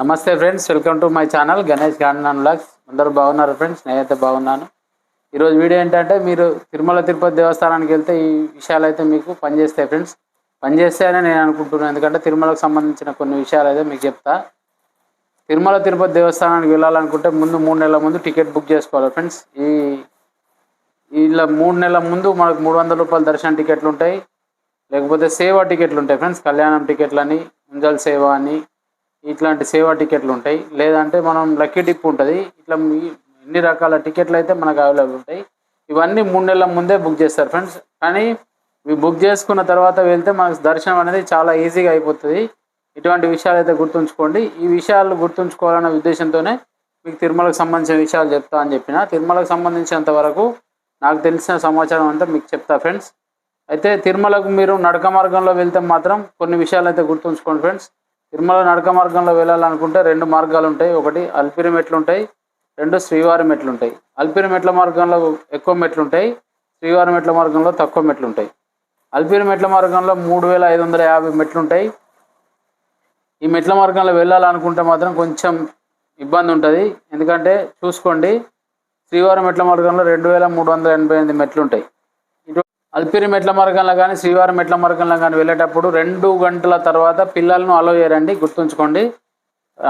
నమస్తే friends welcome to my channel Ganesh Gandhan blogs అందరూ బాగున్నారు ఫ్రెండ్స్? నేనైతే బాగున్నాను. ఈరోజు వీడియో ఏంటంటే మీరు తిరుమల తిరుపతి దేవస్థానానికి వెళ్తే ఈ విషయాలు అయితే మీకు పనిచేస్తాయి ఫ్రెండ్స్. పనిచేస్తాయని నేను అనుకుంటున్నాను. ఎందుకంటే తిరుమలకు సంబంధించిన కొన్ని విషయాలు అయితే మీకు చెప్తా. తిరుమల తిరుపతి దేవస్థానానికి వెళ్ళాలనుకుంటే ముందు మూడు నెలల ముందు టికెట్ బుక్ చేసుకోవాలి ఫ్రెండ్స్. ఈ ఇలా మూడు నెలల ముందు మనకు మూడు వందల రూపాయల దర్శనం టికెట్లు ఉంటాయి. లేకపోతే సేవా టికెట్లు ఉంటాయి ఫ్రెండ్స్. కళ్యాణం టికెట్లు అని ముంజల్ సేవ అని ఇట్లాంటి సేవా టికెట్లు ఉంటాయి. లేదంటే మనం లక్కీ డిప్ ఉంటుంది. ఇట్లా ఎన్ని రకాల టికెట్లు అయితే మనకు అవైలబుల్ ఉంటాయి. ఇవన్నీ మూడు నెలల ముందే బుక్ చేస్తారు ఫ్రెండ్స్. కానీ ఇవి బుక్ చేసుకున్న తర్వాత వెళ్తే మనకు దర్శనం అనేది చాలా ఈజీగా అయిపోతుంది. ఇటువంటి విషయాలు అయితే గుర్తుంచుకోండి. ఈ విషయాలు గుర్తుంచుకోవాలన్న ఉద్దేశంతోనే మీకు తిరుమలకు సంబంధించిన విషయాలు చెప్తా అని చెప్పిన. తిరుమలకు సంబంధించినంత వరకు నాకు తెలిసిన సమాచారం అంతా మీకు చెప్తా ఫ్రెండ్స్. అయితే తిరుమలకు మీరు నడక మార్గంలో వెళ్తే మాత్రం కొన్ని విషయాలు అయితే గుర్తుంచుకోండి ఫ్రెండ్స్. తిరుమల నడక మార్గంలో వెళ్ళాలనుకుంటే రెండు మార్గాలు ఉంటాయి. ఒకటి అల్పిరి మెట్లు ఉంటాయి. రెండు శ్రీవారి మెట్లు ఉంటాయి. అల్పిరి మెట్ల మార్గంలో ఎక్కువ మెట్లు ఉంటాయి. శ్రీవారి మెట్ల మార్గంలో తక్కువ మెట్లు ఉంటాయి. అల్పిరి మెట్ల మార్గంలో మూడు వేల ఐదు వందల యాభై మెట్లు ఉంటాయి. ఈ మెట్ల మార్గంలో వెళ్ళాలనుకుంటే మాత్రం కొంచెం ఇబ్బంది ఉంటుంది. ఎందుకంటే చూసుకోండి శ్రీవారి మెట్ల మార్గంలో రెండు వేల మూడు వందల ఎనభై ఎనిమిది మెట్లు ఉంటాయి. అల్పిరి మెట్ల మార్గంలో కానీ శ్రీవారి మెట్ల మార్గంలో కానీ వెళ్ళేటప్పుడు రెండు గంటల తర్వాత పిల్లలను అలో చేయరండి గుర్తుంచుకోండి.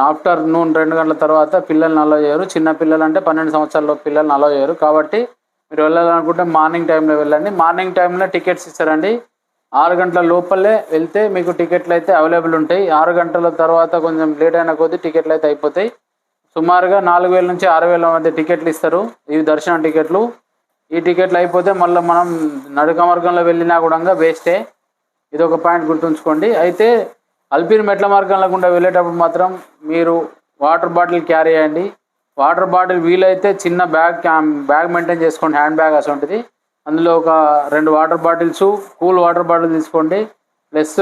ఆఫ్టర్ నూన్ రెండు గంటల తర్వాత పిల్లల్ని అలో చేయరు. చిన్న పిల్లలు అంటే పన్నెండు సంవత్సరాల పిల్లల్ని అలో చేయరు. కాబట్టి మీరు వెళ్ళాలనుకుంటే మార్నింగ్ టైంలో వెళ్ళండి. మార్నింగ్ టైంలో టికెట్స్ ఇస్తారండి. ఆరు గంటల లోపలే వెళ్తే మీకు టికెట్లు అయితే అవైలబుల్ ఉంటాయి. ఆరు గంటల తర్వాత కొంచెం లేట్ అయిన కొద్దీ టికెట్లు అయితే అయిపోతాయి. సుమారుగా నాలుగు వేల నుంచి ఆరు వేల మధ్య టికెట్లు ఇస్తారు. ఇవి దర్శనం టికెట్లు. ఈ టికెట్లు అయిపోతే మళ్ళీ మనం నడక మార్గంలో వెళ్ళినా కూడా వేస్టే. ఇది ఒక పాయింట్ గుర్తుంచుకోండి. అయితే అల్పిరి మెట్ల మార్గంలో గుండా వెళ్ళేటప్పుడు మాత్రం మీరు వాటర్ బాటిల్ క్యారీ చేయండి. వాటర్ బాటిల్ వీలైతే చిన్న బ్యాగ్ బ్యాగ్ మెయింటైన్ చేసుకోండి. హ్యాండ్ బ్యాగ్ అసంటిది అందులో ఒక రెండు water bottles cool water bottle తీసుకోండి. ప్లస్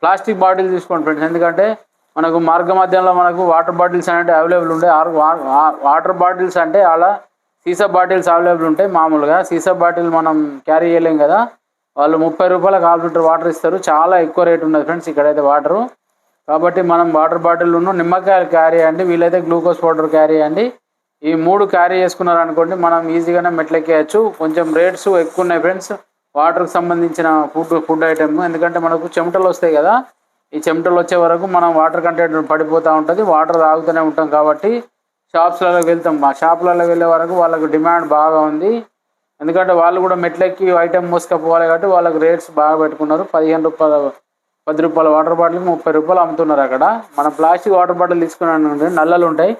ప్లాస్టిక్ బాటిల్ తీసుకోండి ఫ్రెండ్స్. ఎందుకంటే మనకు మార్గ మధ్యంలో మనకు వాటర్ బాటిల్స్ అనేవి అవైలబుల్ ఉండే. వాటర్ బాటిల్స్ అంటే అలా సీసా బాటిల్స్ అవైలబుల్ ఉంటాయి మామూలుగా. సీసా బాటిల్ మనం క్యారీ చేయలేం కదా. వాళ్ళు ముప్పై రూపాయలకు హాఫ్ లీటర్ వాటర్ ఇస్తారు. చాలా ఎక్కువ రేట్ ఉన్నది ఫ్రెండ్స్ ఇక్కడైతే వాటరు. కాబట్టి మనం వాటర్ బాటిల్ ఉన్న నిమ్మకాయలు క్యారీ చేయండి. వీలైతే గ్లూకోజ్ పౌడర్ క్యారీ చేయండి. ఈ మూడు క్యారీ చేసుకున్నారనుకోండి మనం ఈజీగానే మెట్లెక్కేయచ్చు. కొంచెం రేట్స్ ఎక్కువ ఉన్నాయి ఫ్రెండ్స్. వాటర్కి సంబంధించిన ఫుడ్ ఫుడ్ ఐటమ్. ఎందుకంటే మనకు చెమటలు వస్తాయి కదా. ఈ చెమటలు వచ్చే వరకు మనం వాటర్ కంటెంట్ పడిపోతూ ఉంటుంది. వాటర్ తాగుతూనే ఉంటాం కాబట్టి షాప్స్లలో వెళ్తాం. ఆ షాప్లలో వెళ్ళే వరకు వాళ్ళకు డిమాండ్ బాగా ఉంది. ఎందుకంటే వాళ్ళు కూడా మెట్లెక్కి ఐటెం మోసుకపోవాలి కాబట్టి వాళ్ళకి రేట్స్ బాగా పెట్టుకున్నారు. పదిహేను రూపాయల పది రూపాయల వాటర్ బాటిల్కి ముప్పై రూపాయలు అమ్ముతున్నారు అక్కడ. మనం ప్లాస్టిక్ వాటర్ బాటిల్ తీసుకున్నాను నల్లలు ఉంటాయి.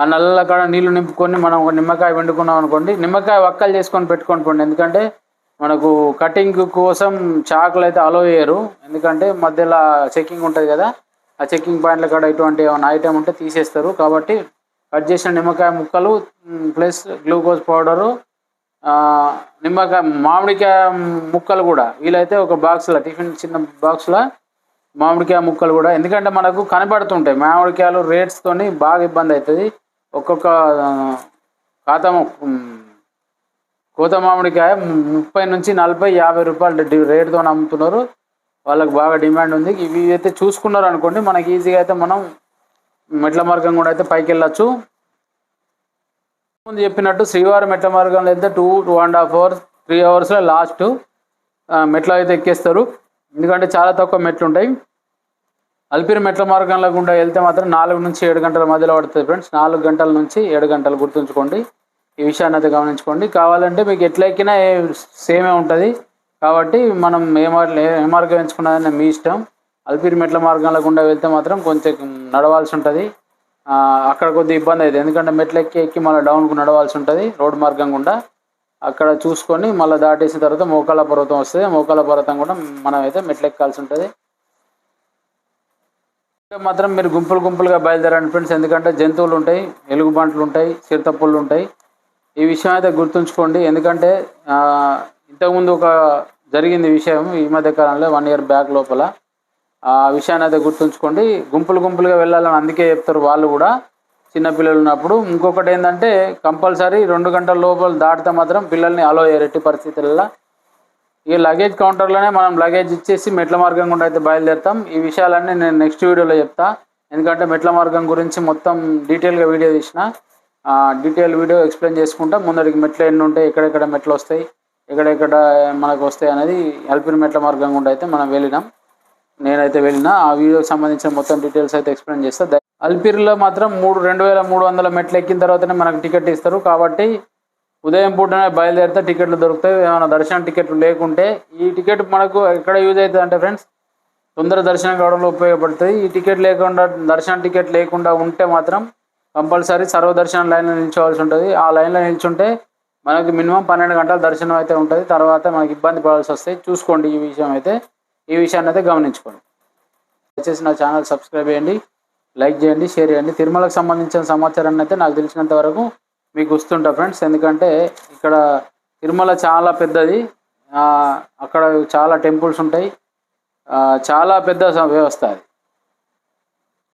ఆ నల్లల కాడ నీళ్ళు నింపుకొని మనం ఒక నిమ్మకాయ వండుకున్నాం అనుకోండి నిమ్మకాయ వక్కలు చేసుకొని పెట్టుకొని పోండి. ఎందుకంటే మనకు కటింగ్ కోసం చాకులు అయితే అలో చేయరు ఎందుకంటే మధ్యలో చెక్కింగ్ ఉంటుంది కదా. ఆ చెక్కింగ్ పాయింట్ల కాడ ఇటువంటి ఏమైనా ఐటమ్ ఉంటే తీసేస్తారు. కాబట్టి కట్ చేసిన నిమ్మకాయ ముక్కలు ప్లస్ గ్లూకోజ్ పౌడరు నిమ్మకాయ మామిడికాయ ముక్కలు కూడా వీలైతే ఒక బాక్స్లో టిఫిన్ చిన్న బాక్స్లో మామిడికాయ ముక్కలు కూడా. ఎందుకంటే మనకు కనపడుతుంటాయి. మామిడికాయలు రేట్స్తోని బాగా ఇబ్బంది అవుతుంది ఒక్కొక్క కాత ఖాతా కోత మామిడికాయ ముప్పై నుంచి నలభై యాభై రూపాయలు రేటుతో అమ్ముతున్నారు. వాళ్ళకి బాగా డిమాండ్ ఉంది. ఇవి అయితే చూసుకున్నారు అనుకోండి మనకి ఈజీగా అయితే మనం మెట్ల మార్గం కూడా అయితే పైకి వెళ్ళచ్చు. ముందు చెప్పినట్టు శ్రీవారి మెట్ల మార్గంలో అయితే two two and half hours three అవర్స్లో లాస్ట్ మెట్లు అయితే ఎక్కేస్తారు. ఎందుకంటే చాలా తక్కువ మెట్లు ఉంటాయి. అల్పిరి మెట్ల మార్గంలో గుండా వెళ్తే మాత్రం నాలుగు నుంచి ఏడు గంటల మధ్యలో పడుతుంది ఫ్రెండ్స్. నాలుగు గంటల నుంచి ఏడు గంటలు గుర్తుంచుకోండి. ఈ విషయాన్ని అయితే గమనించుకోండి. కావాలంటే మీకు ఎట్లా ఎక్కినా సేమే ఉంటుంది. కాబట్టి మనం ఏ మార్గం ఏ మార్గం ఎంచుకున్నదని మీ ఇష్టం. అల్పిరి మెట్ల మార్గంలో గుండా వెళ్తే మాత్రం కొంచెం నడవాల్సి ఉంటుంది. అక్కడ కొద్దిగా ఇబ్బంది అవుతుంది ఎందుకంటే మెట్లు ఎక్కి ఎక్కి మళ్ళీ డౌన్కు నడవాల్సి ఉంటుంది రోడ్డు మార్గం గుండా. అక్కడ చూసుకొని మళ్ళీ దాటేసిన తర్వాత మోకాల పర్వతం వస్తుంది. మోకాల పర్వతం కూడా మనం అయితే మెట్లు ఎక్కాల్సి ఉంటుంది. ఇంకా మాత్రం మీరు గుంపులు గుంపులుగా బయలుదేరండి ఫ్రెండ్స్. ఎందుకంటే జంతువులు ఉంటాయి ఎలుగుబంట్లు ఉంటాయి చిరుతప్పులు ఉంటాయి. ఈ విషయం అయితే గుర్తుంచుకోండి. ఎందుకంటే ఇంతకుముందు ఒక జరిగింది విషయం ఈ మధ్య కాలంలో వన్ ఇయర్ బ్యాక్ లోపల. ఆ విషయాన్ని అయితే గుర్తుంచుకోండి. గుంపులు గుంపులుగా వెళ్ళాలని అందుకే చెప్తారు వాళ్ళు కూడా. చిన్నపిల్లలు ఉన్నప్పుడు ఇంకొకటి ఏంటంటే కంపల్సరీ రెండు గంటల లోపల దాటితే మాత్రం పిల్లల్ని అలో చేయరు ఎట్టి పరిస్థితులలో ఈ లగేజ్ కౌంటర్లోనే మనం లగేజ్ ఇచ్చేసి మెట్ల మార్గం గుండా అయితే బయలుదేరుతాం. ఈ విషయాలన్నీ నేను నెక్స్ట్ వీడియోలో చెప్తా. ఎందుకంటే మెట్ల మార్గం గురించి మొత్తం డీటెయిల్గా వీడియో తీసిన. డీటెయిల్ వీడియో ఎక్స్ప్లెయిన్ చేసుకుంటా. ముందరికి మెట్లు ఎన్ని ఉంటాయి ఎక్కడెక్కడ మెట్లు వస్తాయి. ఎక్కడెక్కడ మనకు వస్తాయి అనేది అల్పిరి మెట్ల మార్గం గుండా అయితే మనం వెళ్ళినాం. నేనైతే వెళ్ళిన ఆ వీడియోకి సంబంధించిన మొత్తం డీటెయిల్స్ అయితే ఎక్స్ప్లెయిన్ చేస్తా. అల్పిర్లో అల్పిరిలో మాత్రం మూడు రెండు వేల మూడు వందల మెట్లు ఎక్కిన తర్వాతనే మనకు టికెట్ ఇస్తారు. కాబట్టి ఉదయం పూటనే బయలుదేరితే టికెట్లు దొరుకుతాయి. ఏమైనా దర్శనం టికెట్లు లేకుంటే ఈ టికెట్ మనకు ఎక్కడ యూజ్ అవుతుంది అంటే ఫ్రెండ్స్ తొందర దర్శనం కావడంలో ఉపయోగపడుతుంది. ఈ టికెట్ లేకుండా దర్శనం టికెట్ లేకుండా ఉంటే మాత్రం కంపల్సరీ సర్వదర్శనం లైన్లో నిల్చోవాల్సి ఉంటుంది. ఆ లైన్లో నిల్చుంటే మనకి మినిమం పన్నెండు గంటల దర్శనం అయితే ఉంటుంది. తర్వాత మనకి ఇబ్బంది పడాల్సి వస్తాయి చూసుకోండి ఈ విషయం అయితే. ఈ విషయాన్ని అయితే గమనించుకోండి. దయచేసి నా ఛానల్ సబ్స్క్రైబ్ చేయండి లైక్ చేయండి షేర్ చేయండి. తిరుమలకు సంబంధించిన సమాచారాన్ని అయితే నాకు తెలిసినంత వరకు మీకు వస్తుంటా ఫ్రెండ్స్. ఎందుకంటే ఇక్కడ తిరుమల చాలా పెద్దది. అక్కడ చాలా టెంపుల్స్ ఉంటాయి. చాలా పెద్ద వ్యవస్థ అది.